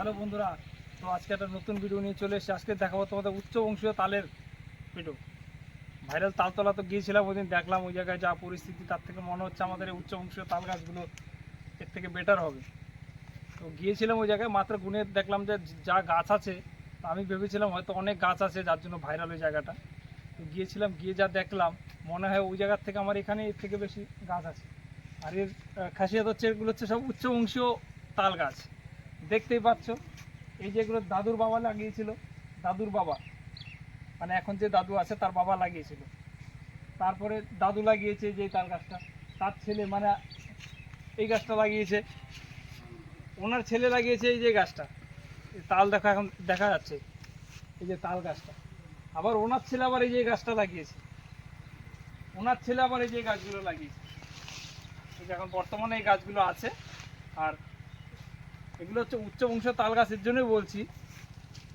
Hello বন্ধুরা, তো আজকে একটা নতুন ভিডিও নিয়ে চলে এসেছি। আজকে দেখাবো তোমাদের উচ্চ বংশীয় তালের ভিডিও ভাইরাল তালতলা তো গিয়েছিলাম ওই দিন, দেখলাম ওই জায়গায় যা পরিস্থিতি, তার থেকে মনে হচ্ছে আমাদের এই উচ্চ বংশীয় তাল গাছগুলো এর থেকে বেটার হবে। তো গিয়েছিলাম ওই জায়গায়, মাত্র গুনে দেখলাম যে যা গাছ আছে আমি ভেবেছিলাম হয়তো অনেক গাছ আছে, যার জন্য ভাইরাল ওই জায়গাটা। তো গিয়েছিলাম, গিয়ে যা দেখলাম, মনে হয় ওই জায়গার থেকে আমার এখানে এর থেকে বেশি গাছ আছে। আর এর খাসিয়াত হচ্ছে, এগুলো হচ্ছে সব উচ্চ বংশীয় তাল গাছ। দেখতেই পাচ্ছ। এই যেগুলো দাদুর বাবা লাগিয়েছিল, দাদুর বাবা। মানে এখন যে দাদু আছে, তার বাবা লাগিয়েছিল। তারপরে দাদু লাগিয়েছে যে তাল গাছটা, তার ছেলে মানে এই গাছটা লাগিয়েছে। ওনার ছেলে লাগিয়েছে এই যে গাছটা। তাল দেখা এখন দেখা যাচ্ছে, এই যে তাল গাছটা। আবার ওনার ছেলে আবার এই যে গাছটা লাগিয়েছে। ওনার ছেলে আবার এই যে গাছগুলো লাগিয়েছে। এখন বর্তমানে এই গাছগুলো আছে, আর এগুলো হচ্ছে উচ্চ বংশ তাল গাছের জন্যই বলছি।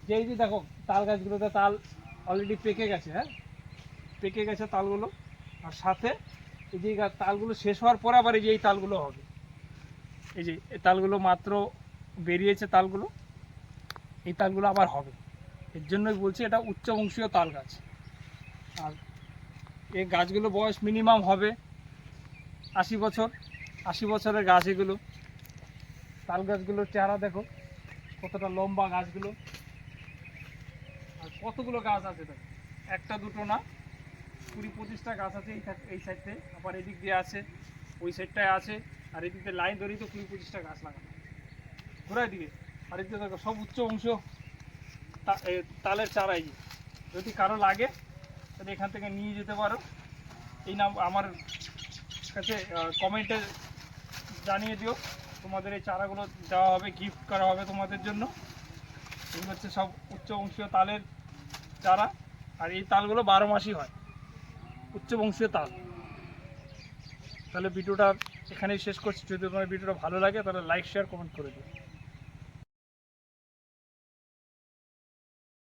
যে এই যে দেখো, তাল গাছগুলোতে তাল অলরেডি পেকে গেছে হ্যাঁ? পেকে গেছে তালগুলো। আর সাথে এই যে তালগুলো শেষ হওয়ার পর আবার এই যে এই তালগুলো হবে। এই যে এই তালগুলো মাত্র বেরিয়েছে তালগুলো, এই তালগুলো আবার হবে। এর জন্যই বলছি এটা উচ্চ বংশীয় তাল গাছ। আর এই গাছগুলো বয়স মিনিমাম হবে আশি বছর। আশি বছরের গাছ এগুলো। তাল গাছগুলোর চেহারা দেখো, কতটা লম্বা গাছগুলো। আর কতগুলো গাছ আছে দেখো। একটা দুটো না, কুড়ি পঁচিশটা গাছ আছে এই এই সাইডে। আবার এদিক দিয়ে আছে, ওই সাইডটায় আছে, আর এদিক লাইন ধরেই তো কুড়ি পঁচিশটা গাছ লাগানো। ঘোরার দিকে আর এদিকে দেখো, সব উচ্চ অংশ তালের চারাই। যদি কারও লাগে, তাহলে এখান থেকে নিয়ে যেতে পারো। এই নাম আমার কাছে কমেন্টে জানিয়ে দিও। তোমাদের এই চারাগুলো দেওয়া হবে গিফট করা হবে তোমাদের জন্য। এগুলো হচ্ছে সব উচ্চ বংশীয় তালের চারা। আর এই তালগুলো বারো মাসই হয়, উচ্চ বংশীয় তাল। তাহলে ভিডিওটা এখানেই শেষ করছি। যদি তোমার ভিডিওটা ভালো লাগে তাহলে লাইক শেয়ার কমেন্ট করে দিও।